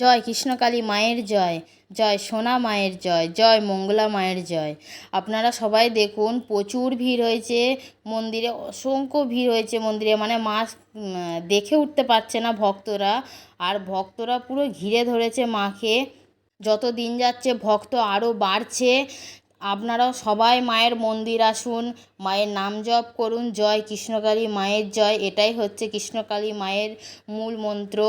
জয় কৃষ্ণকালী মায়ের জয় জয় সোনা মায়ের জয় জয় মঙ্গলা মায়ের জয়। আপনারা সবাই দেখুন, প্রচুর ভিড় হয়েছে, মন্দিরে অসংখ্য ভিড় হয়েছে মন্দিরে মানে মা দেখে উঠতে পারছে না ভক্তরা। আর ভক্তরা পুরো ঘিরে ধরেছে মাকে। যত দিন যাচ্ছে, ভক্ত আরও বাড়ছে। আপনারাও সবাই মায়ের মন্দির আসুন, মায়ের নাম জপ করুন, জয় কৃষ্ণকালী মায়ের জয়, এটাই হচ্ছে কৃষ্ণকালী মায়ের মূল মন্ত্র।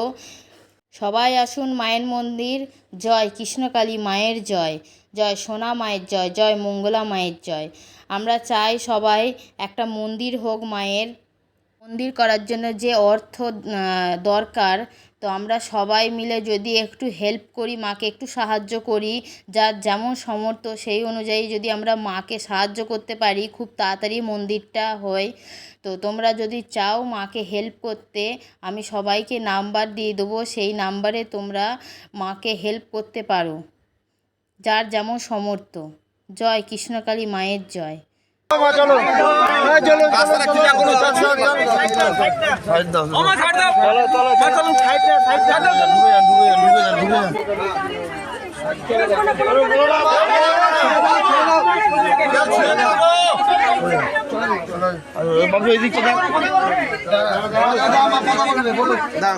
সবাই আসুন মায়ের মন্দির। জয় কৃষ্ণকালী মায়ের জয়। জয় সোনা মায়ের জয় জয় মঙ্গলা মায়ের জয়। আমরা চাই সবাই একটা মন্দির হোক মায়ের। মন্দির করার জন্য যে অর্থ দরকার তো আমরা সবাই মিলে যদি একটু হেল্প করি, মাকে একটু সাহায্য করি, যার যেমন সমর্থ সেই অনুযায়ী যদি আমরা মাকে সাহায্য করতে পারি, খুব তাড়াতাড়ি মন্দিরটা হয়। তো তোমরা যদি চাও মাকে হেল্প করতে, আমি সবাইকে নাম্বার দিয়ে দেবো, সেই নাম্বারে তোমরা মাকে হেল্প করতে পারো। যার যেমন সমর্থ জয় কৃষ্ণকালী মায়ের জয়।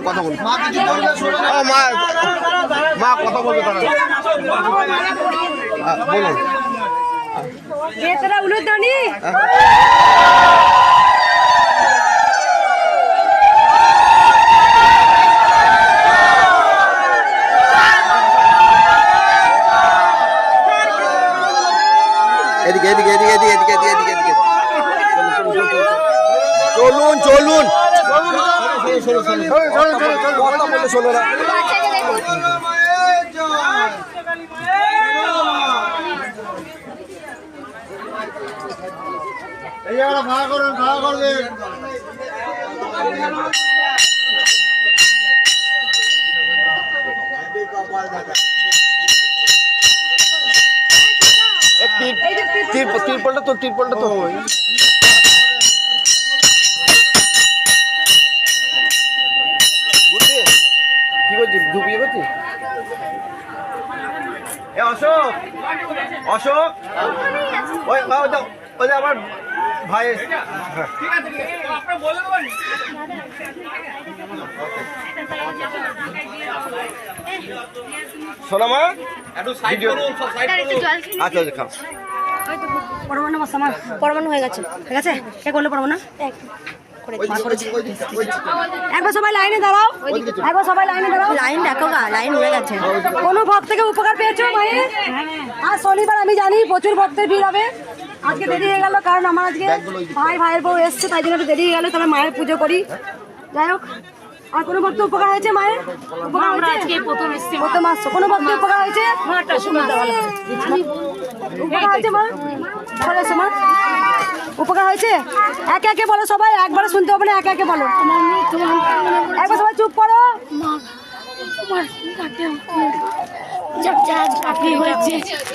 কথা বলবে মা কথা বলবে তারা বলুন। তোরা উলুধ্বনি। এদিকে এদিকে এদিকে এদিকে এদিকে এদিকে এদিকে এদিকে। চলুন চলুন। কথা বলে শোনো না। এই জায়গাটা ভাড়া করুন ভাড়া করবেন। তিরপলটা তো তিরপলটা তো কি করছিস ধুপিয়ে করছিস এ অশোক অশোক। আমার ভাই হ্যাঁ। সোনামা আচ্ছা আচ্ছা খাও। পরমাণু আমার পরমাণু হয়ে গেছে। ঠিক আছে? কে করল পরমাণু? একবার সবাই লাইনে দাঁড়াও। একবার সবাই লাইনে দাঁড়াও। লাইন দেখো গা লাইন উড়ে গেছে। কোনো ভক্ত থেকে উপকার পেয়েছ মায়ের? আর শনিবার আমি জানি প্রচুর ভক্তের ভিড় হবে। আজকে দেরি হয়ে গেল কারণ আমার আজকে ভাই ভাইয়ের বউ এসছে তাই জন্য একটু দেরি হয়ে গেল তবে মায়ের পুজো করি। যাই হোক আর কোনো ভক্ত উপকার হয়েছে মায়ের? উপকার হয়েছে? প্রথম আসছো। কোনো ভক্ত উপকার হয়েছে? উপকার হয়েছে মা? উপকার হয়েছে মা। উপকার হয়েছে? একে একে বলো সবাই একবারে শুনতে হবে না একে একে বলো। একবার সবাই চুপ করো।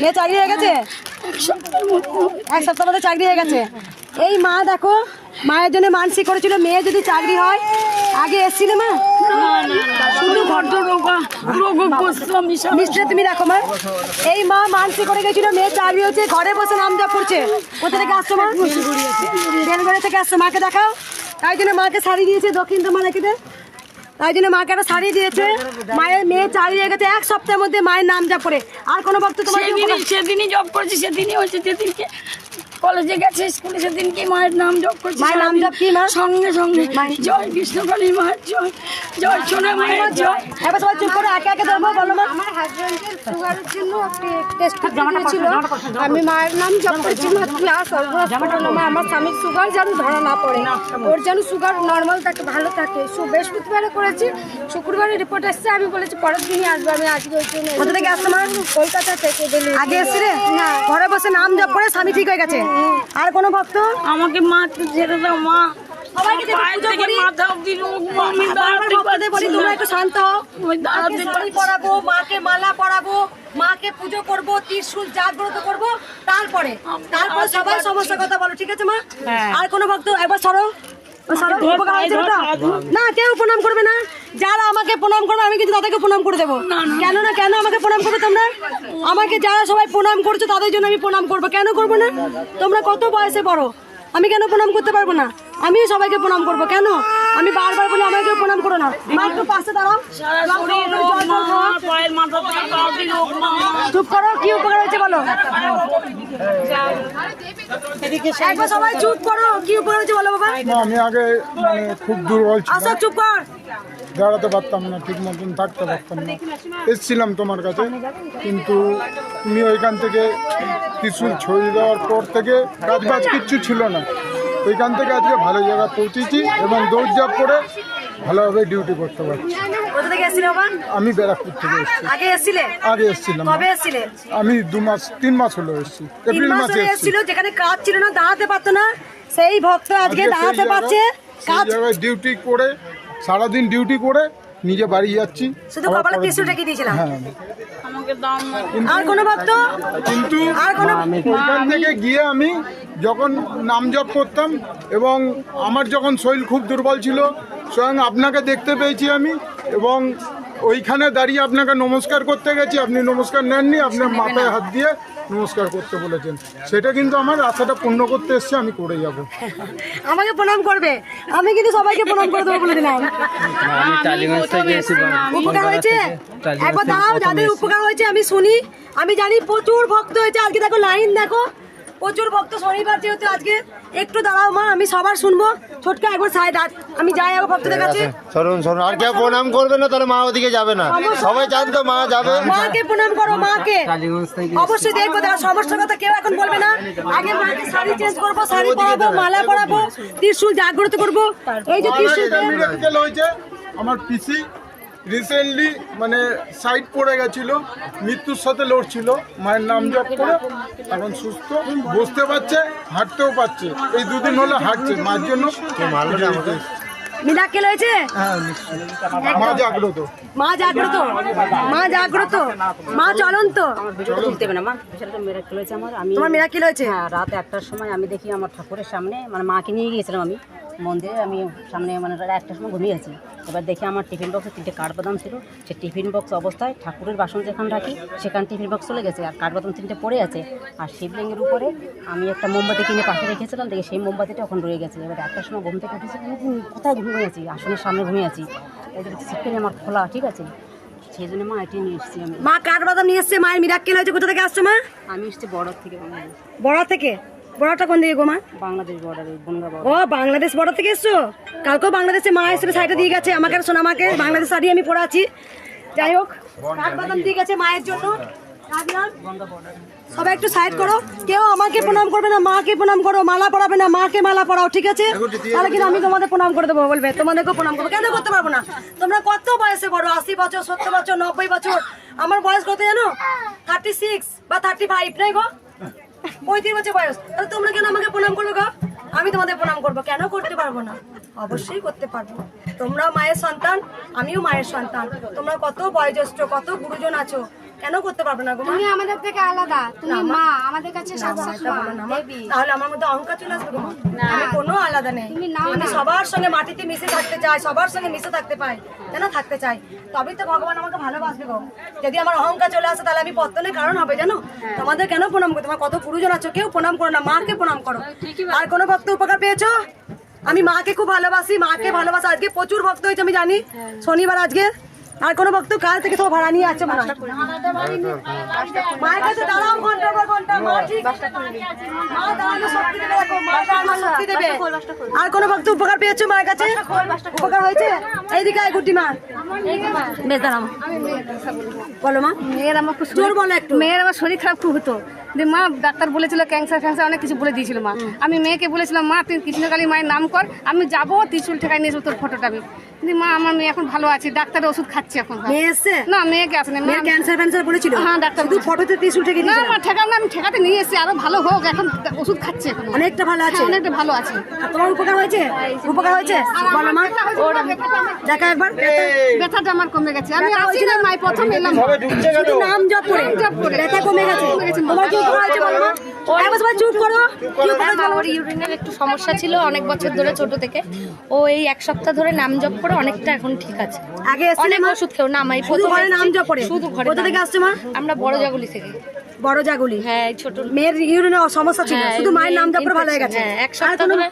মেয়ে চাকরি হয়ে গেছে? এক সপ্তাহ মধ্যে চাকরি হয়ে গেছে। এই মা দেখো মায়ের জন্য মানসিক করেছিল মেয়ে যদি চাকরি হয় আগে এসছিলে মা? শুধু মিষ্টি তুমি রাখো মা। এই মা মানসিক করে গেছিল মেয়ে চাকরি হচ্ছে ঘরে বসে নাম জপ করছে। কোথা থেকে আসছো মা? বেলগড়ে থেকে। আসছো মাকে দেখাও। তাই জন্য মাকে শাড়ি দিয়েছে দক্ষিণ তোমার রেখে তাই জন্য মাকে একটা শাড়ি দিয়েছে। মায়ের মেয়ে চাকরি হয়ে গেছে এক সপ্তাহের মধ্যে মায়ের নাম যা করে। আর কোনো ভক্ত তোমার সেদিনই জব করেছি সেদিনই হয়েছে যেদিনকে। কলেজে গেছে স্কুলে সেদিন কি মায়ের নাম জপ করছে মায়ের নাম জপ কি মা? সঙ্গে সঙ্গে। জয় কৃষ্ণকালী মায়ের জয় জয় সোনা মায়ের জয়। এবার সবাই চুপ করে একে একে ধরবো বলো মা। আমার হাজবেন্ডের সুগারের জন্য একটি টেস্ট করতে দিয়েছিল। আমি মায়ের নাম জপ করেছিলাম প্লাস মা আমার স্বামীর সুগার যেন ধরা না পড়ে। ওর যেন সুগার নর্মাল থাকে ভালো থাকে। সু- বৃহস্পতিবারে করেছি শুক্রবারে রিপোর্ট এসছে আমি বলেছি পরের দিনই আসব আমি আজকে ওই জন্য কোথা থেকে আসছো মা? কলকাতা থেকে দিল্লি আগে এসছিলে? ঘরে বসে নাম জপ করে স্বামী ঠিক হয়ে গেছে? আর কোনো ভক্ত? আমাকে মা। একটু ছেড়ে দাও মা মাকে পুজো করব জাগ্রত করব তারপরে তারপরে সবাই কথা বলো ঠিক আছে মা? আর কোনো ভক্ত একবার সরো। না কেউ প্রণাম করবে না? যারা আমাকে প্রণাম করবে আমি কিন্তু তাদেরকে প্রণাম করে দেবো। কেন না কেন আমাকে প্রণাম করবে তোমরা? আমাকে যারা সবাই প্রণাম করছ তাদের জন্য আমি প্রণাম করব। কেন করব না? তোমরা কত বয়সে বড় আমি কেন প্রণাম করতে পারব না? আমি সবাইকে প্রণাম করব। কেন? আমি বারবার বলি আমাকে প্রণাম করো না। মা একটু পাশে দাঁড়াও। চুপ করো কি উপকার হয়েছে বলো? একবার সবাই চুপ করো কি উপকার হয়েছে বলো বাবা? আমি আগে মানে খুব দুর্বল আসো চুপ কর। দাঁড়াতে পারতাম না ঠিক মতন থাকতে পারতাম না। এসছিলাম তোমার কাছে কিন্তু তুমি ওইখান থেকে কিছু ছড়িয়ে দেওয়ার পর থেকে কাজ বাজ কিচ্ছু ছিল না। ওইখান থেকে আজকে ভালো জায়গায় পৌঁছেছি এবং দৌড় দৌড়ঝাঁপ করে ভালোভাবে ডিউটি করতে পারছি। আমি ব্যারাকপুর থেকে এসেছি। আগে এসেছিলে? আগে এসেছিলাম। আমি দু মাস তিন মাস হলো এসেছি। এপ্রিল মাসে এসেছিল যেখানে কাজ ছিল না দাঁড়াতে পারতো না। সেই ভক্ত আজকে দাঁড়াতে পারছে। কাজ ডিউটি করে সারাদিন ডিউটি করে নিজে বাড়ি যাচ্ছি। শুধু কপালে পরের ত্রিশূল রেখে দিয়েছিলাম? হ্যাঁ। আর কোনো ভক্ত? কিন্তু ওইখান থেকে গিয়ে আমি যখন নাম জপ করতাম এবং আমার যখন শরীর খুব দুর্বল ছিল স্বয়ং আপনাকে দেখতে পেয়েছি আমি এবং ওইখানে দাঁড়িয়ে আপনাকে নমস্কার করতে গেছি আপনি নমস্কার নেননি আপনার মাথায় হাত দিয়ে নমস্কার করতে বলেছেন। সেটা কিন্তু আমার আশাটা পূর্ণ করতে এসছে আমি করে যাব। আমাকে প্রণাম করবে। আমি কিন্তু সবাইকে প্রণাম করে দেবো বলে দিলাম। উপকার হয়েছে? একবার দাঁড়াও যাদের উপকার হয়েছে আমি শুনি। আমি জানি প্রচুর ভক্ত হয়েছে। আজকে দেখো লাইন দেখো। প্রচুর ভক্ত শনিবার যেহেতু আজকে একটু দাঁড়াও মা আমি সবার শুনব। ছোটকা একবার সাইড আমি যাই একবার ভক্তদের কাছে শুনুন শুনুন আর কেউ প্রণাম করবে না তাহলে মা ওদিকে যাবে না। সবাই জানতো মা যাবে। মাকে প্রণাম করো মাকে। অবশ্যই দেখব তারা সমস্যার কথা কেউ এখন বলবে না। আগে মাকে শাড়ি চেঞ্জ করব শাড়ি পরাবো মালা পরাবো ত্রিশুল জাগ্রত করব। এই যে ত্রিশুল আমার পিসি রিসেন্টলি মানে সাইড পড়ে গেছিল মৃত্যুর সাথে লড়ছিল মায়ের নাম জপ করে এখন সুস্থ বসতে পারছে হাঁটতেও পারছে। এই দুদিন হলো হাঁটছে মার জন্য মিরাকেল হয়েছে হ্যাঁ মা জাগ্রত। মা জাগ্রত। মা জাগ্রত। মা চলন্ত। হবে না মা। বিষয়টা মেরাক্কেল হয়েছে আমার আমি তোমার মিরাকেল হয়েছে হ্যাঁ রাত একটার সময় আমি দেখি আমার ঠাকুরের সামনে মানে মাকে নিয়ে গিয়েছিলাম আমি। মন্দিরে আমি সামনে মানে একটার সময় ঘুমিয়ে আছি এবার দেখি আমার টিফিন বক্সে তিনটে কাঠবাদাম ছিল। সে টিফিন বক্স অবস্থায় ঠাকুরের বাসন যেখানে রাখি সেখানে টিফিন বক্স চলে গেছে। আর কাঠবাদাম তিনটে পড়ে আছে। আর শিবলিঙ্গের উপরে আমি একটা মোমবাতি কিনে পাশে রেখেছিলাম। দেখি সেই মোমবাতিটা ওখানে রয়ে গেছে। এবার একটার সময় ঘুম থেকে উঠেছি। কোথায় ঘুমিয়ে আছি আসনের সামনে ঘুমিয়ে আছি। যে সিটকানি আমার খোলা ঠিক আছে? সেই জন্য মা এটি নিয়ে এসেছি আমি। মা কাঠবাদাম নিয়ে এসছে। মায়ের মিরাক্কেল হয়েছে। কোথা থেকে আসছো মা? আমি এসেছি বর্ডার থেকে। বড়া থেকে? বড়াটা কোন দিকে গো মা? বাংলাদেশ বর্ডারে ও বাংলাদেশ বড়া থেকে এসছো? কালকেও বাংলাদেশে মা এসে সাইডে দিয়ে গেছে। আমাকে আর সোনা মাকে বাংলাদেশ শাড়ি আমি পরে আছি। যাই হোক কাঠবাদাম দিয়ে গেছে মায়ের জন্য। সবাই একটু সাইড করো। কেউ আমাকে প্রণাম করবে না মাকে প্রণাম করো মালা পরাবে না মাকে মালা পরাও ঠিক আছে? তাহলে কিন্তু আমি তোমাদের প্রণাম করে দেবো বলবে। তোমাদেরকেও প্রণাম করব। কেন করতে পারব না? তোমরা কত বয়সে বড়? আশি বছর সত্তর বছর নব্বই বছর? আমার বয়স কত জানো? থার্টি সিক্স বা থার্টি ফাইভ নাই গো? পঁয়ত্রিশ বছর বয়স। তাহলে তোমরা কেন আমাকে প্রণাম করবে গো? আমি তোমাদের প্রণাম করব। কেন করতে পারব না? অবশ্যই করতে পারব। তোমরাও মায়ের সন্তান, আমিও মায়ের সন্তান। তোমরা কত বয়োজ্যেষ্ঠ, কত গুরুজন আছো। কেন করতে পারবে না গো তুমি আমাদের থেকে আলাদা। তুমি মা- আমাদের কাছে তাহলে আমার মধ্যে অহংকার চলে আসবে গো, আমি কোনো আলাদা নেই। আমি। সবার সঙ্গে মাটিতে মিশে থাকতে চাই সবার সঙ্গে মিশে থাকতে পাই কেন থাকতে চাই। তবেই তো ভগবান আমাকে ভালোবাসবে গো। যদি আমার অহংকার চলে আসে তাহলে আমি পত্তনের কারণ হবে জানো? তোমাদের কেন প্রণাম করো তোমার কত গুরুজন আছো কেউ প্রণাম করো না। মাকে প্রণাম করো। আর কোনো ভক্ত উপকার পেয়েছ? আমি মাকে খুব ভালোবাসি মাকে ভালোবাসি। আজকে প্রচুর ভক্ত হয়েছে আমি জানি। শনিবার আজকে। আর কোনো ভক্ত কাল থেকে সব ভাড়া নিয়ে আছে মায়ের কাছে দাঁড়াও পর ঘণ্টা মা ঠিক। আর কোনো ভক্ত উপকার পেয়েছ মায়ের কাছে? উপকার হয়েছে? এইদিকে আয় গুড্ডি মা। বেশ দাঁড়াও বলো মা। মেয়ের আমার খুব জোর বলো একটু। মেয়ের আমার শরীর খারাপ খুব হতো। যে মা ডাক্তার বলেছিল ক্যান্সার ফ্যান্সার অনেক কিছু বলে দিয়েছিল মা। আমি মেয়েকে বলেছিলাম মা তুই কৃষ্ণকালী মায়ের নাম কর আমি যাব ত্রিশুল ঠেকায় নিয়ে তোর ফটোটা আমি। কিন্তু মা আমার মেয়ে এখন ভালো আছে ডাক্তারের ওষুধ খাচ্ছে এখন মেয়ে এসছে? না মেয়েকে আসেনি মেয়ের ক্যান্সার ফ্যান্সার বলেছিল? হ্যাঁ, ডাক্তার শুধু ফটোতে ত্রিশুল থেকে না মা ঠেকাও না আমি ঠেকাতে নিয়ে এসেছি আরও ভালো হোক এখন ওষুধ খাচ্ছে এখন অনেকটা ভালো আছে? হ্যাঁ, অনেকটা ভালো আছে। তোমার উপকার হয়েছে? উপকার হয়েছে? বলো মা। দেখা একবার ব্যথাটা আমার কমে গেছে। আমি আসি না মাই প্রথম এলাম। নাম জপ করে। জপ করে। ব্যথা কমে গেছে? কমে গেছে, তোমার কি উপকার হয়েছে বলো মা একবার চুপ করো কি উপকার হয়েছে বলো ওর ইউরিনের একটু সমস্যা ছিল অনেক বছর ধরে ছোট থেকে। ও এই এক সপ্তাহ ধরে নাম জপ করে অনেকটা এখন ঠিক আছে। আগে এসেছিলে অনেক ওষুধ খেও না আমি শুধু ঘরে নাম জপ করে? শুধু ঘরে কোথা থেকে আসছে মা? আমরা বড় জাগুলি থেকে। বড় জাগুলি? হ্যাঁ ছোট মেয়ের ইউরিনের সমস্যা ছিল হ্যাঁ, শুধু মায়ের নাম জপ করে ভালো হয়ে গেছে। হ্যাঁ, এক সপ্তাহ ধরে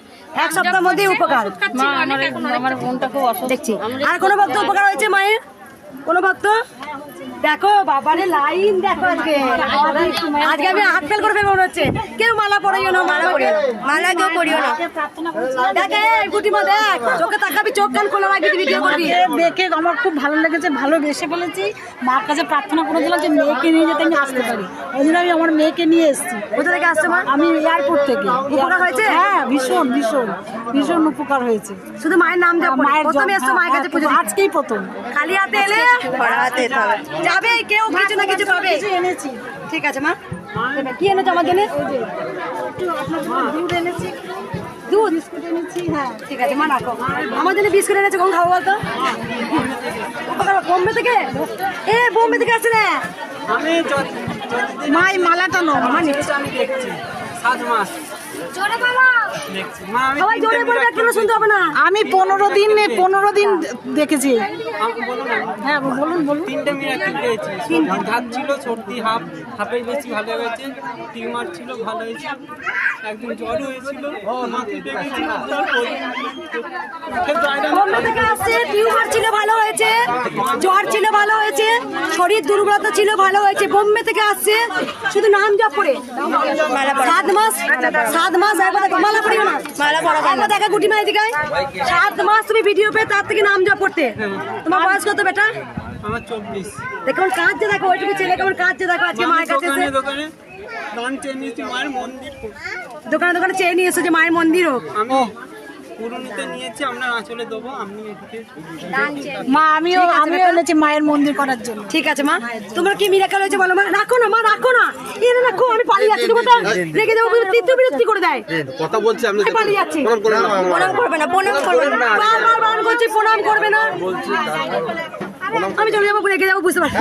এক সপ্তাহের মধ্যেই উপকার। মা আমার আমার বোনটা খুব অসুস্থ। দেখছি। আর কোনো ভক্ত উপকার হয়েছে মায়ের? কোনো ভক্ত? দেখো বাবারে লাইন দেখো আজকে। আজকে আমি হাত ফেল করে ফেলব মনে হচ্ছে। কেউ মালা পড়াইও না মালা পড়িও না। মালা কেউ পড়িও না। দেখে গুটিমা দেখ। চোখে তাকাবি চোখ কান খোলা রাখবি ভিডিও করবি। দেখে আমার খুব ভালো লেগেছে ভালোবেসে বলেছি মার কাছে প্রার্থনা করেছিলাম যে মেয়েকে নিয়ে যেতে আমি আসতে পারি। ওই জন্য আমি আমার মেয়েকে নিয়ে এসেছি। কোথা থেকে আসছে মা? আমি এয়ারপোর্ট থেকে। উপকার হয়েছে? হ্যাঁ ভীষণ ভীষণ ভীষণ উপকার হয়েছে। শুধু মায়ের নাম জপ করে প্রথমে এসছো মায়ের কাছে পুজো আজকেই প্রথম। খালি হাতে এলে হাতে যাবে কেউ কিছু না কিছু পাবে? এনেছি। ঠিক আছে মা। কি এনেছো আমার জন্য? দুধ এনেছি। দুধ? বিস্কুট এনেছি হ্যাঁ। ঠিক আছে মা রাখো। আমার জন্য বিস্কুট এনেছো কখন খাব বলতো? বোম্বে থেকে? এ বোম্বে থেকে আসছে না। মা এই মালাটা নো আমার নিচে। আমি দেখছি। সাত মাস। আমি সবাই জোরে বলবে কেন শুনতে হবে না? আমি পনেরো দিন পনেরো দিন দেখেছি। হ্যাঁ বলুন বলুন। তিনটে মিরাক্কেল পেয়েছি। ধাত ছিল সর্দি হাফ হাফের বেশি ভালো হয়েছে। টিউমার ছিল ভালো হয়েছে। একদিন জ্বর হয়েছিল। ছিল। ভালো শরীর দুর্বলতা ছিল ভালো হয়েছে বোম্বে থেকে আসছে শুধু নাম জপ করে। সাত মাস সাত মাস একবার মালা পড়িও না মালা পড়া একবার দেখা গুটি মাই দিকায় সাত মাস তুমি ভিডিও পেয়ে তার থেকে নাম জপ করতে। তোমার বয়স কত বেটা? আমার চব্বিশ। দেখো কেমন কাঁদছে দেখো ওইটুকু ছেলে কেমন কাঁদছে দেখো আজকে মায়ের কাছে দোকানে দোকানে চেয়ে নিয়েছি মায়ের যে মায়ের মন্দির হোক। পুরনিতে নিয়েছি আপনার আঁচলে দেবো আপনি মা আমিও আমিও এনেছি মায়ের মন্দির করার জন্য। ঠিক আছে মা। তোমার কি মিরাকেল হয়েছে বলো? মা রাখো না মা রাখো না। এরা রাখো আমি পালিয়ে যাচ্ছি তুমি রেখে দেবো তৃতীয় বিরক্তি করে দেয়। কথা বলছি আমি পালিয়ে যাচ্ছি। প্রণাম করবে না প্রণাম করবে না। বারবার বারণ করছি প্রণাম করবে না। আমি চলে যাব রেখে যাব বুঝতে পারছি।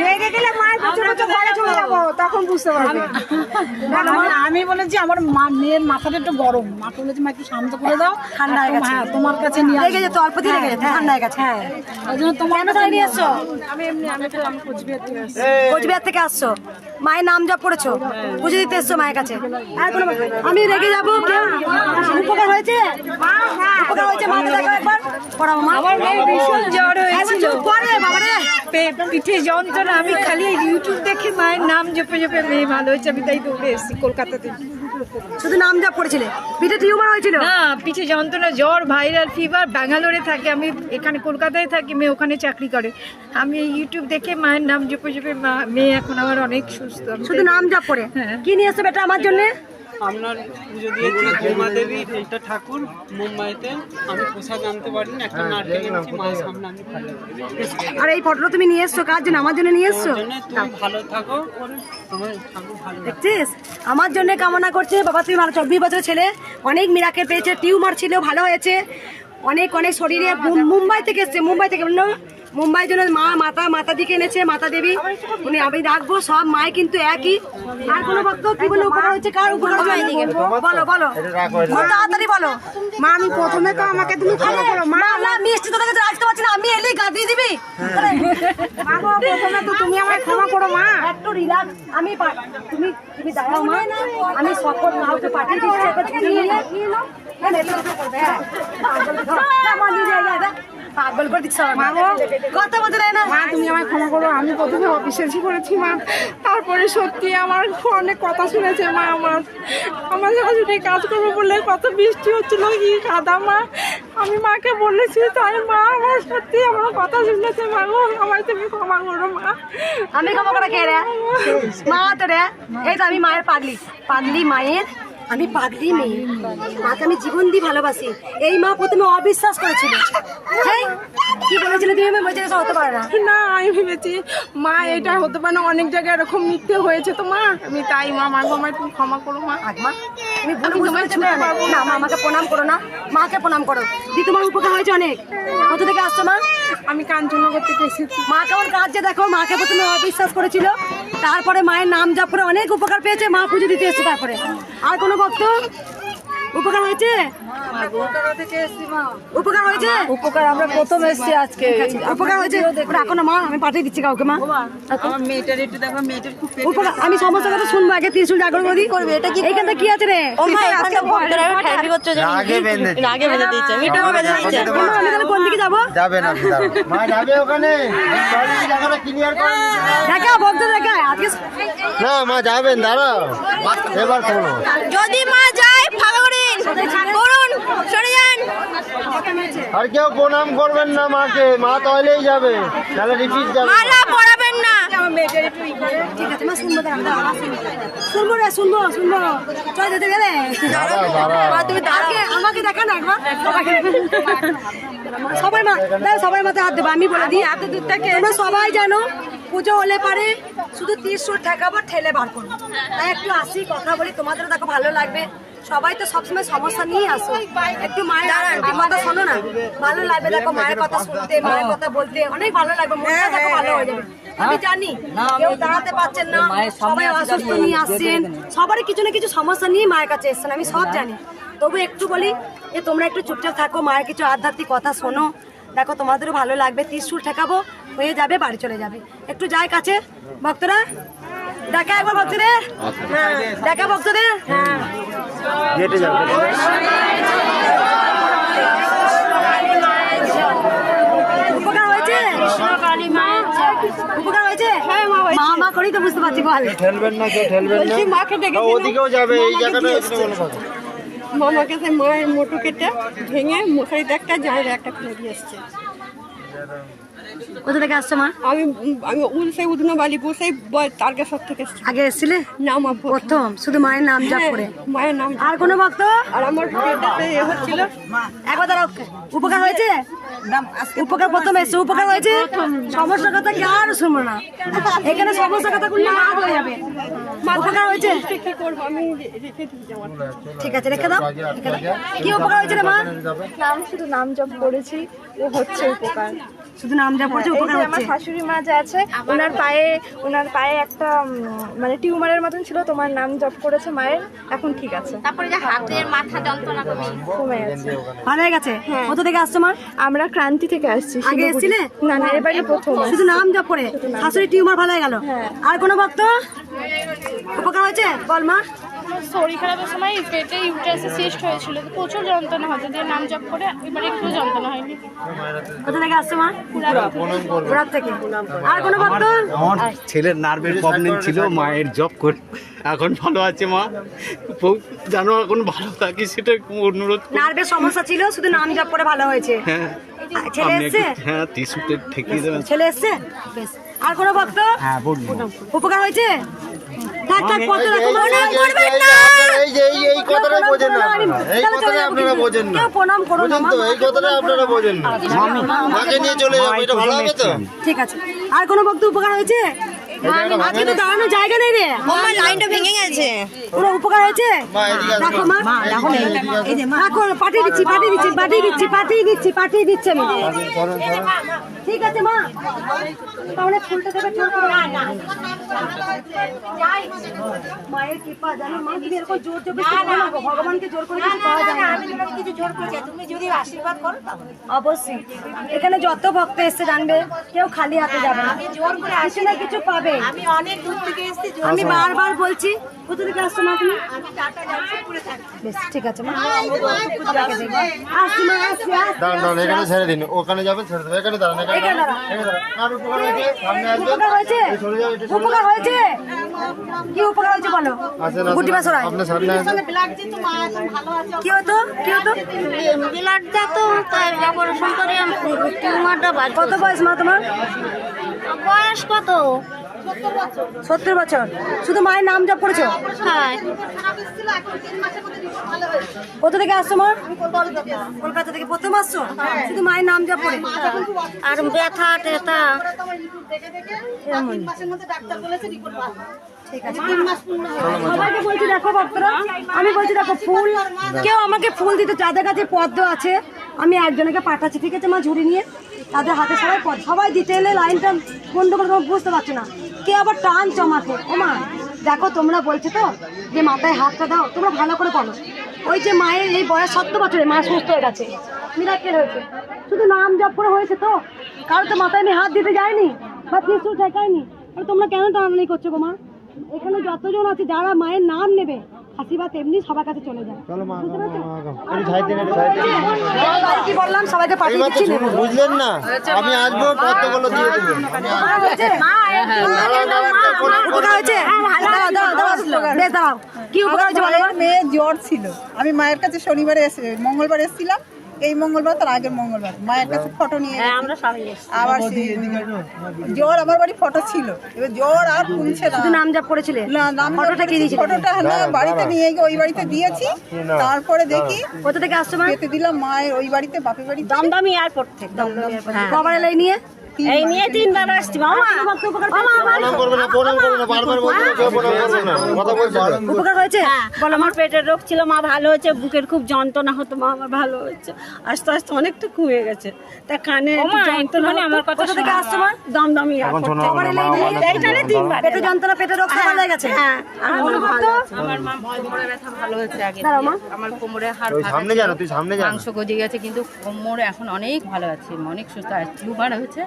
রেগে গেলে। মায়ের বছর বছর ঘরে চলে যাব তখন বুঝতে পারবে। আমি- আমি বলেছি আমার মা মেয়ের মাথাটা একটু গরম। মাকে বলেছি মা একটু শান্ত করে দাও। ঠান্ডা হয়ে গেছে। হ্যাঁ তোমার কাছে নিয়ে রেগে যেত অল্প দিয়ে রেগে যেত ঠান্ডা হয়ে গেছে। হ্যাঁ ওই জন্য তোমার কেন তাই নিয়ে এসছো আমি এমনি আমি তো আমি কোচবিহার থেকে আসছি। কোচবিহার থেকে আসছো? মায়ের নাম জপ করেছ? পুজো দিতে এসছো মায়ের কাছে? আর কোনো আমি রেগে যাব উপকার হয়েছে? উপকার হয়েছে দেখো একবার। পড়াবো মা। আমার মেয়ে ভীষণ জ্বর হয়েছিল। পিঠে যন্ত্রণা আমি খালি ইউটিউব দেখে মায়ের নাম জপে জপে মেয়ে ভালো হয়েছে আমি তাই দৌড়ে এসেছি কলকাতাতে। শুধু নাম জপ করেছিলে পিঠে টিউমার হয়েছিল? না পিঠে যন্ত্রণা জ্বর ভাইরাল ফিভার ব্যাঙ্গালোরে থাকে আমি এখানে কলকাতায় থাকি মেয়ে ওখানে চাকরি করে। আমি ইউটিউব দেখে মায়ের নাম জপে জপে মেয়ে এখন আমার অনেক সুস্থ। শুধু নাম জপ করে হ্যাঁ। কি নিয়ে এসছো বেটা আমার জন্য? আপনার পুজো দিয়েছি উমা দেবী এইটা ঠাকুর মুম্বাইতে। আমি পোশাক আনতে পারিনি একটা নারকেল এনেছি মায়ের সামনে আমি আর এই ফটোটা তুমি নিয়ে এসছো? কার জন্য? আমার জন্য নিয়ে এসছো? তুমি ভালো থাকো। তোমার ঠাকুর ভালো দেখছিস? আমার জন্য কামনা করছে বাবা তুমি ভালো চব্বিশ বছর ছেলে। অনেক মিরাকে পেয়েছে টিউমার ছিল ভালো হয়েছে। অনেক অনেক শরীরে মুম্বাই থেকে এসছে মুম্বাই থেকে বলল মুম্বাই জন্য মা মাতা মাতা দিকে এনেছে মাতা দেবী উনি আমি রাখব সব মায় কিন্তু একই। আর কোনো ভক্ত কি বলে উপকার হচ্ছে কার উপকার হচ্ছে বলো বলো। বলো, তাড়াতাড়ি বলো। মা আমি প্রথমে তো আমাকে তুমি ক্ষমা করো। মা না মিষ্টি তোদের কাছে আসতে পারছি না। আমি এলি গা দিয়ে দিবি। প্রথমে তো তুমি আমায় ক্ষমা করো মা। একটু রিল্যাক্স আমি তুমি তুমি দাঁড়াও মা। আমি সকল কাউকে পাঠিয়ে দিচ্ছি একবার তুমি নিয়ে নাও। হ্যাঁ, নেবে করবে, হ্যাঁ। পাগল করে- মা, দিচ্ছে আমার মা। কথা বলতে দেয় না? মা তুমি আমায় ক্ষমা করো আমি প্রথমে অবিশ্বাসী করেছি মা। তারপরে সত্যি আমার অনেক কথা শুনেছে মা আমার। আমার শুনে কাজ করব বললে কত বৃষ্টি হচ্ছিল কি কাদা মা। আমি মাকে বলেছি তাই মা আমার সত্যি আমার কথা শুনেছে মা গো। আমায় তুমি ক্ষমা করো মা। আমি ক্ষমা করে কে রে? মা তো রে এই তো আমি মায়ের পাগলি। পাগলি মায়ের আমি পাগলি মেয়ে। মাকে আমি জীবন দিয়ে ভালোবাসি। এই মা প্রথমে অবিশ্বাস করেছিল। কি বলেছিল তুমি আমি বলছি হতে পারে না। না আমি ভেবেছি মা এটা হতে পারে না অনেক জায়গায় এরকম মিথ্যে হয়েছে তো মা। আমি তাই মা মা গো আমায় তুমি ক্ষমা করো মা। মা তুমি ভুল বুঝতে না। মা আমাকে প্রণাম করো না। মাকে প্রণাম করো। দি তোমার উপকার হয়েছে অনেক। কোথা থেকে আসছো মা? আমি কাঞ্চননগর থেকে এসেছি। মা কেমন কাজে দেখো। মাকে প্রথমে অবিশ্বাস করেছিল। তারপরে মায়ের নাম জপ করে অনেক উপকার পেয়েছে। মা পুজো দিতে এসেছে তারপরে। আর কোনো ভক্ত উপকার হয়েছে? উপকার হয়েছে? উপকার আমরা প্রথম এসেছি আজকে। উপকার হয়েছে? রাখো না মা আমি পাঠিয়ে দিচ্ছি কাউকে মা। মেয়েটার একটু দেখো মেয়েটার খুব উপকার আমি সমস্ত কথা শুনব আগে ত্রিশুল জাগর মোদি করবে? এটা কি এইখানটা কি আছে রে? আগে বেঁধে আগে বেঁধে বেঁধে দিয়েছে। আমি তাহলে কোন দিকে যাব? দাঁড়ান। মা যাবে ওখানে? ক্লিয়ার দেখা ভক্ত দেখা। আজকে না মা যাবেন দাঁড়াও। এবার শোনো। যদি মা যায় ফাঁকা করেন করুন সরে যান। আর কেউ প্রণাম করবেন না মাকে মা তলেই যাবে তাহলে রিপিট যাবে। মালা পড়াবেন না। ঠিক আছে মা শুনব রে শুনব শুনব। চল যেতে গেলে। দাঁড়াও দাঁড়াও। মা, তুমি আমাকে দেখা না একবার সবাই মা সবাই মাথায় হাত দেবো আমি বলে দিই এত দূর থেকে সবাই জানো পুজো হলে পারে শুধু ত্রিশুল ঠেকাবো ঠেলে বার করব। তাই একটু আসি কথা বলি তোমাদের দেখো ভালো লাগবে। সবাই তো সবসময় সমস্যা নিয়ে আসো। একটু মায়ের কথা শোনো না। ভালো লাগবে দেখো মায়ের কথা শুনতে মায়ের কথা বলতে। অনেক ভালো লাগবে মনটা দেখো ভালো হয়ে যাবে। আমি জানি কেউ দাঁড়াতে পারছেন না সবাই অসুস্থ নিয়ে আসছেন। সবারই কিছু না কিছু সমস্যা নিয়ে মায়ের কাছে এসছেন আমি সব জানি। তবু একটু বলি যে তোমরা একটু চুপচাপ থাকো মায়ের কিছু আধ্যাত্মিক কথা শোনো। দেখো তোমাদেরও ভালো লাগবে ত্রিশুল ঠেকাবো হয়ে যাবে বাড়ি চলে যাবে। একটু যাই কাছে ভক্তরা। দেখা একবার ভক্তদের? হ্যাঁ দেখা ভক্তদের হ্যাঁ যাবে উপকার হয়েছে? উপকার হয়েছে? মা মা করেই তো বুঝতে পারছি বল। ঠেলবেন না কেউ ঠেলবেন না। মাকে ডেকে ওদিকেও যাবে এই জায়গাটা এখানে কোনো কথা মামাকে মায়ের মোটু কেটে ভেঙে মশারিতে একটা জায়গা একটা ফেলে দিয়ে এসছে। কোথা থেকে আসছো মা? আমি আমি উলসে উঠনো বালিপুর সেই তারকেশ্বর থেকে এসছি। আগে এসেছিলে? না মা প্রথম শুধু মায়ের নাম জপ হ্যাঁ, করে। মায়ের নাম আর কোনো ভক্ত? আর আমার পেটেতে এ হচ্ছিল। একবার দাঁড়াও উপকার হয়েছে? উপকার প্রথম এসছে। উপকার হয়েছে? সমস্যার কথা কি আর শুনব না। এখানে সমস্যার কথা গুলো না হয়ে যাবে। উপকার হয়েছে? কি করব? আমি রেখে ঠিক আছে রেখে দাও। রেখে দাও। কি উপকার হয়েছে রে মা? নাম শুধু নাম জপ করেছি। ও হচ্ছে উপকার। শুধু নাম জপ করছে এই উপকার যে আমার শাশুড়ি মা যে আছে ওনার পায়ে ওনার পায়ে একটা মানে টিউমারের মতন ছিল তোমার নাম জপ করেছে মায়ের এখন ঠিক আছে। তারপরে যে হাতের মাথা যন্ত্রণা কমে গেছে। ভালো হয়ে গেছে? কোথা থেকে আসছো মা? আমরা ক্রান্তি থেকে আসছি আগে এসেছিলে? না না এবারই প্রথম। শুধু নাম জপ করে। শাশুড়ি টিউমার ভালো হয়ে গেল। আর কোনো ভক্ত? উপকার হয়েছে? বল মা। শরীর খারাপের সময় পেটে ইউটারাসে সিস্ট হয়েছিল তো প্রচুর যন্ত্রণা হতো দিয়ে নাম জপ করে এবার একটু যন্ত্রণা হয়নি। কোথা থেকে আসছো মা? থেকে। আর কোনো ভক্ত আমার ছেলের নার্ভের প্রবলেম ছিল মায়ের জব করে। এখন ভালো আছে মা। যেন এখন ভালো থাকি সেটা অনুরোধ নার্ভের সমস্যা ছিল শুধু নাম জপ করে ভালো হয়েছে। হ্যাঁ। ছেলে এসছে? হ্যাঁ টিস্যুতে ঠেকিয়ে দেবেন। ছেলে এসছে? আর কোনো ভক্ত হ্যাঁ বলুন। উপকার হয়েছে? থাক থাক পথ প্রণাম করবেন না এই যে এই এই কথাটাই বোঝেন না এই কথাটাই আপনারা বোঝেন না প্রণাম করো না তো এই কথাটাই আপনারা বোঝেন না মাকে নিয়ে চলে যাব এটা ভালো হবে তো ঠিক আছে আর কোনো ভক্ত উপকার হয়েছে আজকে তো দাঁড়ানোর জায়গা নেই রে লাইনটা ভেঙে গেছে পুরো উপকার হয়েছে মা মা পাঠিয়ে দিচ্ছি পাঠিয়ে দিচ্ছি পাঠিয়ে দিচ্ছি পাঠিয়ে দিচ্ছি পাঠিয়ে দিচ্ছি আমি ঠিক আছে মা। তাহলে ফুলটা দেবে জোর করে মায়ের কৃপা জানো মা তুমি এরকম জোর জোর ভগবানকে জোর করে কিছু পাওয়া যায় না কিছু জোর করেছে তুমি যদি আশীর্বাদ করো অবশ্যই। এখানে যত ভক্ত এসে জানবে কেউ খালি হাতে যাবে না। কিছু না কিছু পাবে। আমি অনেক দূর থেকে এসেছি আমি বারবার বলছি কোথা থেকে আসছো মা তুমি? আমি টাটা জামশেদপুরে থাকি। বেশ ঠিক আছে মা। আসছি মা আসছি আসছি, দাঁড়ান দাঁড়ান এখানে ছেড়ে দিন। ওখানে যাবেন ছেড়ে দেবেন এখানে দাঁড়ান এখানে উপকার হয়েছে? কি উপকার হয়েছে বলো? গুটি আপনার সামনে কি হতো? কি হতো? তাই অপারেশন করে টিউমারটা কত বয়স মা তোমার? বয়স কত? সত্তর বছর। শুধু মায়ের নাম জপ করেছ? হ্যাঁ। কোথা থেকে আসছো, মা? কলকাতা থেকে। প্রথম আসছো? শুধু মায়ের নাম জপ করে আর ব্যথা, টেথা। আমি বলছি, দেখো, ফুল। কেউ আমাকে ফুল দিতে, যাদের কাছে পদ্ম আছে, আমি একজনকে পাঠাচ্ছি, ঠিক আছে, মা, ঝুড়ি নিয়ে? তাদের হাতে সবাই পদ্ম। সবাই দিতে এলে লাইনটা গন্ডগোল তোমার বুঝতে পারছ না। কে আবার টান চমাকে ও মা, দেখো, তোমরা বলছো তো যে মাথায় হাতটা দাও, তোমরা ভালো করে করো ওই যে মায়ের এই বয়স সত্তর বছরে মা সুস্থ হয়ে গেছে। মিরাক্কেল হয়েছে। শুধু নাম জপ করে হয়েছে তো? কারও তো মাথায় আমি হাত দিতে যায়নি বা কিছু ঠেকায়নি তোমরা কেন টানাটানি করছ গো মা? এখানে যতজন আছে, যারা মায়ের নাম নেবে হাসিবা এমনি সবার কাছে চলে যায় কি বললাম সবাইকে পাঠিয়ে দিচ্ছি বুঝলেন না আমি আসব পদ্মগুলো দিয়ে। কি উপকার হয়েছে মেয়ে জ্বর ছিল আমি মায়ের কাছে শনিবারে এসে মঙ্গলবার এসেছিলাম এই মঙ্গলবার তার আগের মঙ্গলবার। মায়ের কাছে ফটো নিয়ে হ্যাঁ আমরা আবার জ্বর আমার বাড়ি ফটো ছিল। এবার জ্বর আর কমছে না। নাম যা করেছিলে না, নাম ফটোটা কি দিয়েছিলে? ফটোটা না বাড়িতে নিয়ে গিয়ে ওই বাড়িতে দিয়েছি। তারপরে দেখি কোথা থেকে আসছো মা? পেতে দিলাম মায়ের ওই বাড়িতে বাপের বাড়ি দমদম এয়ারপোর্ট থেকে। এলে এই নিয়ে এই নিয়ে তিনবার আসছি মামা। উপকার হয়েছে? হ্যাঁ। আমার পেটের রোগ ছিল মা ভালো হয়েছে বুকের খুব যন্ত্রণা হতো মা আমার ভালো হয়েছে। আস্তে আস্তে অনেকটা কমে গেছে। তা কানে যন্ত্রণা আমার কথা থেকে আসছো মা? দমদম এয়ারপোর্ট থেকে কবার এলে এই নিয়ে এইখানে তিনবার। পেটে যন্ত্রণা পেটের রোগ সারা হয়ে গেছে? হ্যাঁ। ভালো আমার মা কোমরে ব্যথা ভালো হয়েছে আগে আমার কোমরে হাড় সামনে জানো তুই সামনে মাংস গজে গেছে কিন্তু কোমরে এখন অনেক ভালো আছে। অনেক সুস্থ আছে টিউমার হয়েছে।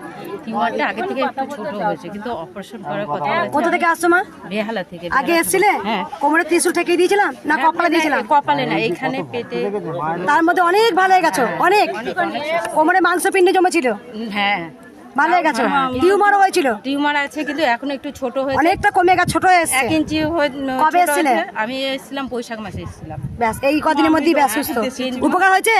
টিউমারটা আগে থেকে একটু ছোট হয়েছে কিন্তু অপারেশন করার কথা কোথা থেকে আসছো মা? বেহালা থেকে আগে এসেছিলে? হ্যাঁ। কোমরে ত্রিশুল ঠেকে দিয়েছিলাম না কপালে দিয়েছিলাম? কপালে না এখানে পেটে তার মধ্যে অনেক ভালো হয়ে গেছো অনেক কোমরে মাংস মাংসপিণ্ড জমেছিল। হ্যাঁ। ভালো হয়ে। গেছো টিউমারও হয়েছিল। টিউমার আছে কিন্তু এখন একটু ছোট হয়েছে। অনেকটা কমে গেছে ছোট হয়ে এসছে। এক ইঞ্চি কবে? আমি এসেছিলাম বৈশাখ মাসে এসেছিলাম। ব্যাস এই কদিনের মধ্যেই ব্যাস সুস্থ। উপকার হয়েছে।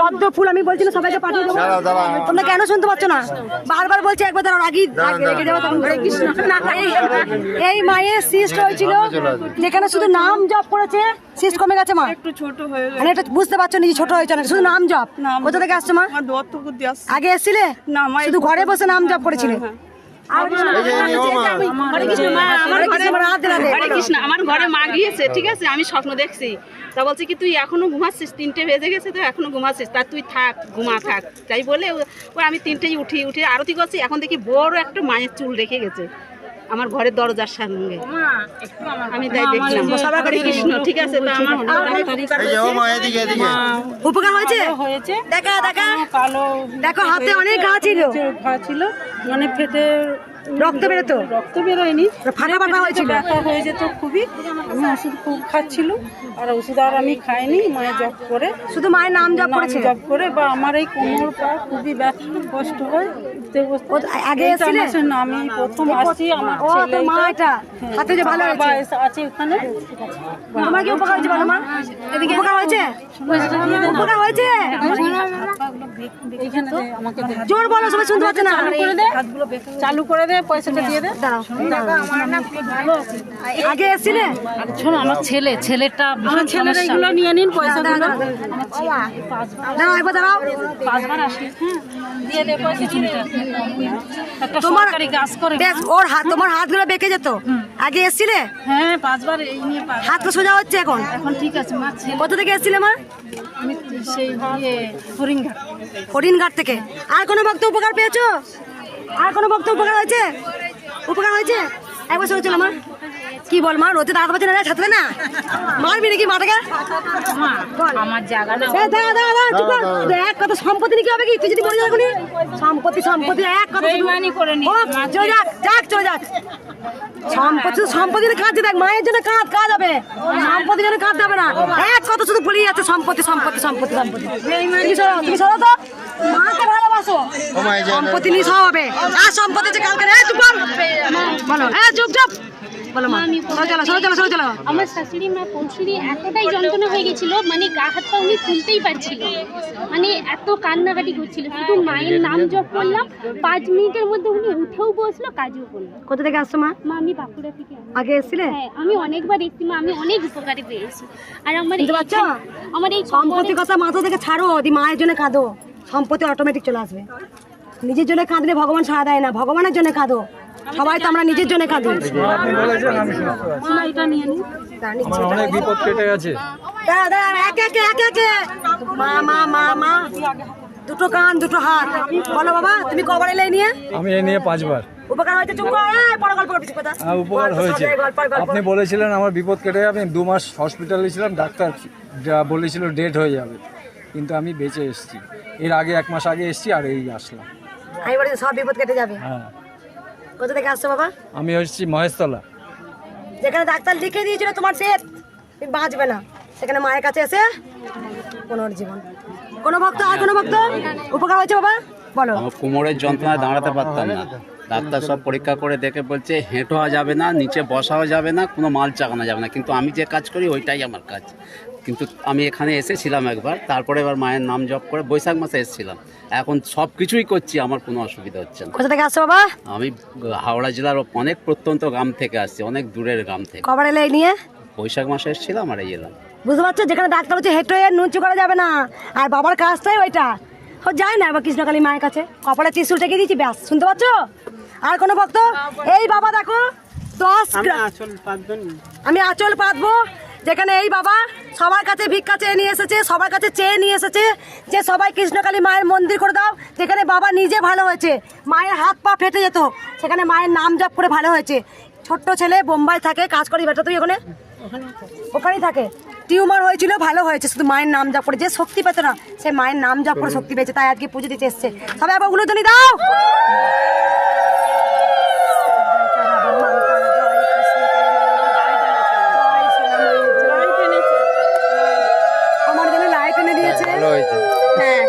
পদ্ম ফুল আমি বলছি না সবাইকে পাঠিয়ে দেবো। তোমরা কেন শুনতে পাচ্ছ না? বারবার বলছি একবার দাঁড়াও আগে রেখে দেবো তখন কৃষ্ণ না, এই- এই মায়ের সিস্ট হয়েছিল যেখানে শুধু নাম জপ করেছে সিস্ট কমে গেছে মা। একটু ছোট হয়ে মানে এটা বুঝতে পারছ নিজে ছোট হয়েছে না শুধু নাম জপ কোথা থেকে আসছো মা আগে এসেছিলে না, মা শুধু ঘরে বসে নাম জপ করেছিলে আমার ঘরে মা গিয়েছে ঠিক আছে আমি স্বপ্ন দেখছি তা বলছে কি তুই এখনও ঘুমাচ্ছিস তিনটে বেজে গেছে তো এখনও ঘুমাচ্ছিস তা তুই থাক ঘুমা থাক তাই বলে আমি তিনটেই উঠি উঠে আরতি করছি এখন দেখি বড় একটা মায়ের চুল রেখে গেছে আমার ঘরের দরজার সামনে। আমি তাই দেখলাম। হরে কৃষ্ণ ঠিক আছে? তো আমার উপকার হয়েছে? দেখা দেখা। কালো দেখো হাতে অনেক ঘা ছিল। ঘা ছিল। মানে ফেটে রক্ত বেরোতো? রক্ত বেরোয়নি। ফাটা ফাটা হয়েছিল? ব্যথা হয়ে যেত খুবই। আমি ওষুধ খুব খাচ্ছিল আর ওষুধ আর আমি খাইনি মায়ের জব করে। শুধু মায়ের নাম জপ নাম করেছিল? জপ করে বা আমার এই কোমর পা খুবই ব্যথা কষ্ট হয়। আগে এইটা এসেছিলে? আমার জন্য আমি প্রথম আসছি আমার ও মা এটা? হাতে যে ভালো হয়েছে? আছে ওখানে। তোমার কি উপকার হয়েছে বলো মা? উপকার হয়েছে? উপকার হয়েছে? এইখানে দে, জোর বলো সবাই শুনতে পাচ্ছে না। চালু করে দে পয়সাটা দিয়ে দে। দাঁড়াও আগে এসেছিলে? শোনো আমার ছেলে ছেলেটা আমার ছেলের এগুলো নিয়ে নিন পয়সাগুলো। দাঁড়াও। একবার দাঁড়াও। পাঁচবার আসি হ্যাঁ। দিয়ে দে পয়সা তোমার কাজ করে। বেশ ওর হাত তোমার হাতগুলো বেঁকে যেত। আগে এসেছিলে? হ্যাঁ পাঁচবার এই নিয়ে হাত তো সোজা হচ্ছে এখন। এখন ঠিক আছে মা কোথা থেকে এসেছিলে মা? আমি সেই ইয়ে হরিঙ্গা হরিণঘাট থেকে। আর কোনো ভক্ত উপকার পেয়েছ? আর কোনো ভক্ত উপকার হয়েছে? উপকার হয়েছে? একবার শুনেছিল মা। কি বল মা রোদে দাঁড়াতে পারছে না রে, ছাত্রে না? মারবি নাকি মাটাকে? আমার জায়গা না। দাঁড়া, দাঁড়া, দাঁড়া, চুপ কর। এক কথা সম্পত্তি নিয়ে কি হবে কি? তুই যদি বলে যাবি সম্পত্তি সম্পত্তি এক কথা। বেইমানি করে নি। চলে যাক যাক চলে যাক। সম্পত্তি সম্পত্তি কাঁদছে দেখ মায়ের জন্য কাঁদ কাজ হবে। সম্পত্তির জন্য কাঁদতে হবে না। এক কথা শুধু বলেই যাচ্ছে সম্পত্তি সম্পত্তি সম্পত্তি সম্পত্তি। তুমি সরো তুমি সরো তো। মাকে ভালোবাসো? যে সম্পত্তি নিয়ে সব হবে। আর সম্পত্তি যে কালকে এই চুপ বলো। হ্যাঁ চুপ চুপ। বলো মা। চলো চলো চলো চলো চলো চলো। আমার শাশুড়ি মা পরশুরি এতটাই যন্ত্রণা হয়ে গেছিল মানে গা হাত পা উনি তুলতেই পারছিল মানে এত কান্নাকাটি করছিল। শুধু মায়ের নাম জপ করলাম পাঁচ মিনিটের মধ্যে উনি উঠেও বসল কাজও করল। কোথা থেকে আসছো মা? মা আমি বাঁকুড়া থেকে আগে এসেছিলে? হ্যাঁ আমি অনেকবার এসেছি মা আমি অনেক উপকারে পেয়েছি। আর আমার আমার এই সম্পত্তি কথা মাথা থেকে ছাড়ো দি মায়ের জন্য কাঁদো। সম্পত্তি অটোমেটিক চলে আসবে। নিজের জন্য কাঁদলে ভগবান সাড়া দেয় না ভগবানের জন্য কাঁদো। সবাই তো আমরা নিজের জন্য কাঁদি। মা, মা মা মা। দুটো কান দুটো হাত। বলো বাবা তুমি কবার এলে নিয়ে? আমি এ নিয়ে পাঁচবার। উপকার হয়েছে চুপ বড় গল্প কথা হ্যাঁ উপকার হয়েছে। আপনি বলেছিলেন আমার বিপদ কেটে যাবে আমি দু মাস হসপিটালে ছিলাম ডাক্তার যা বলেছিল ডেট হয়ে যাবে। কিন্তু আমি বেঁচে এসেছি। এর আগে এক মাস আগে এসেছি আর এই আসলাম। আমি বলি সব বিপদ কেটে যাবে। হ্যাঁ। কোথা থেকে আসছো বাবা? আমি হচ্ছি মহেশতলা। যেখানে ডাক্তার লিখে দিয়েছিল তোমার পেট তুমি বাঁচবে না। সেখানে মায়ের কাছে এসে পুনর্জীবন। কোনো ভক্ত আর কোনো ভক্ত? উপকার হয়েছে বাবা? বলো। আমার কোমরের যন্ত্রণায় দাঁড়াতে পারতাম না। ডাক্তার সব পরীক্ষা করে দেখে বলছে হেঁটো যাবে না নিচে বসাও যাবে না কোনো মাল চাকানো যাবে না। কিন্তু আমি যে কাজ করি ওইটাই আমার কাজ। কিন্তু আমি এখানে এসেছিলাম একবার তারপরে এবার মায়ের নাম জপ করে বৈশাখ মাসে এসেছিলাম। এখন সব কিছুই করছি আমার কোনো অসুবিধা হচ্ছে না। কোথা থেকে আসছো বাবা? আমি হাওড়া জেলার অনেক প্রত্যন্ত গ্রাম থেকে আসছি অনেক দূরের গ্রাম থেকে। কবার এলে নিয়ে? বৈশাখ মাসে এসেছিলাম আর এই এলাম। বুঝতে পারছ? যেখানে ডাক্তার হচ্ছে হেঁটে হয়ে নুচু করা যাবে না। আর বাবার কাজটাই ওইটা। ও যায় না এবার কৃষ্ণকালী মায়ের কাছে। কপালে ত্রিশুল টেকে দিয়েছি ব্যাস। শুনতে পাচ্ছ? আর কোনো ভক্ত? এই বাবা দেখো দশ আমি আঁচল পাতবো। যেখানে এই বাবা সবার কাছে ভিক্ষা চেয়ে নিয়ে এসেছে, সবার কাছে চেয়ে নিয়ে এসেছে যে সবাই কৃষ্ণকালী মায়ের মন্দির করে দাও, যেখানে বাবা নিজে ভালো হয়েছে, মায়ের হাত পা ফেটে যেত, সেখানে মায়ের নাম জপ করে ভালো হয়েছে। ছোট্ট ছেলে বোম্বাই থাকে, কাজ করি বেটা, তুই ওখানে? ওখানেই থাকে। টিউমার হয়েছিল, ভালো হয়েছে, শুধু মায়ের নাম জপ করে, যে শক্তি পেত না, সে মায়ের নাম জপ করে শক্তি পেয়েছে, তাই আজকে পুজো দিতে এসছে। সবাই আবার ওগুলো দাও আমার জন্য লাইট এনে দিয়েছে ভালো হয়েছে হ্যাঁ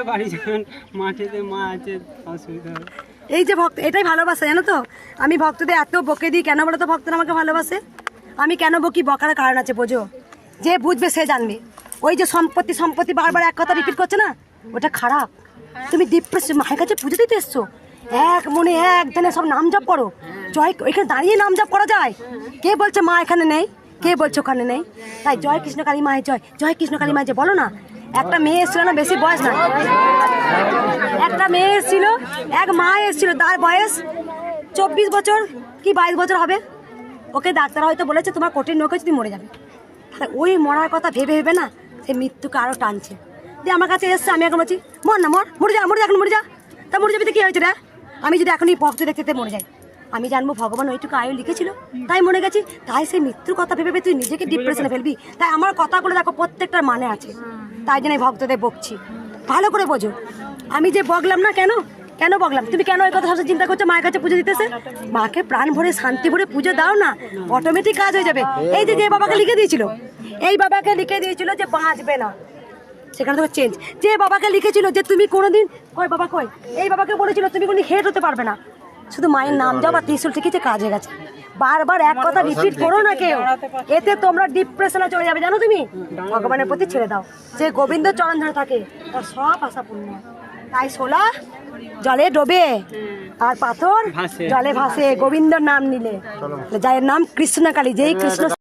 জ্বলে বাড়ি যাবেন। মাঠেতে মা আছে, অসুবিধা হবে। এই যে ভক্ত, এটাই ভালোবাসা, জানো তো? আমি ভক্তদের এত বকে দিই, কেন বলো তো ভক্তরা আমাকে ভালোবাসে? আমি কেন বকি? বকার কারণ আছে, বোঝো। যে বুঝবে, সে জানবে। ওই যে সম্পত্তি সম্পত্তি বারবার এক কথা রিপিট করছে না? ওটা খারাপ। তুমি ডিপ্রেশন মায়ের কাছে পুজো দিতে এসছো? এক মনে এক জানে সব নাম জপ করো। জয়, এখানে দাঁড়িয়ে নাম জপ করা যায়? কে বলছে মা এখানে নেই? কে বলছে ওখানে নেই? তাই জয় কৃষ্ণ কালী মায়ের জয় জয় কৃষ্ণ কালী মায়ের জয়, বলো না? একটা মেয়ে এসেছিল না, বেশি বয়স না একটা মেয়ে এসেছিল, এক মা এসেছিল, তার বয়স চব্বিশ বছর কি বাইশ বছর হবে? ওকে ডাক্তার হয়তো বলেছে, তোমার কঠিন হয়েছে, তুমি মরে যাবে। ওই মরার কথা ভেবে ভেবে না, সে মৃত্যুকে আরও টানছে। দিয়ে আমার কাছে এসছে, আমি এখন বলছি, মর না, মর, মরে যা মরে যা, এখন মরে যা। তা মরে যাবি তো কী হয়েছে রে? আমি যদি এখনই ভক্ত দেখতে মরে যাই। আমি জানব ভগবান ওইটুকু আয়ু লিখেছিল, তাই মরে গেছি। তাই সেই মৃত্যুর কথা ভেবে ভেবে তুই নিজেকে ডিপ্রেশনে ফেলবি। তাই আমার কথাগুলো দেখো, প্রত্যেকটার মানে আছে। তাই জন্য আমি ভক্তদের বকছি। ভালো করে বোঝো। আমি যে বকলাম না কেন? কেন বকলাম তুমি কেন ওই কথা সবসময় চিন্তা করছ? মায়ের কাছে পুজো দিতেছে? মাকে প্রাণ ভরে শান্তি ভরে পুজো দাও না। অটোমেটিক কাজ হয়ে যাবে। এই যে যে বাবাকে লিখে দিয়েছিল এই বাবাকে লিখে দিয়েছিল যে বাঁচবে না। সেখানে তো চেঞ্জ যে বাবাকে লিখেছিল যে তুমি কোনোদিন কয় বাবা কয় এই বাবাকে বলেছিল তুমি কোনোদিন হেড হতে পারবে না। শুধু মায়ের নাম যাও বা ত্রিশুল থেকে যে কাজ হয়ে গেছে। বারবার এক কথা রিপিট করো না কেউ। এতে তোমরা ডিপ্রেশনে চলে যাবে জানো তুমি? ভগবানের প্রতি ছেড়ে দাও। যে গোবিন্দ চরণ ধরে থাকে তার সব আশা পূর্ণ। তাই সোলা জলে ডোবে আর পাথর জলে ভাসে। গোবিন্দর নাম নিলে। যাই নাম কৃষ্ণকালী যেই কৃষ্ণ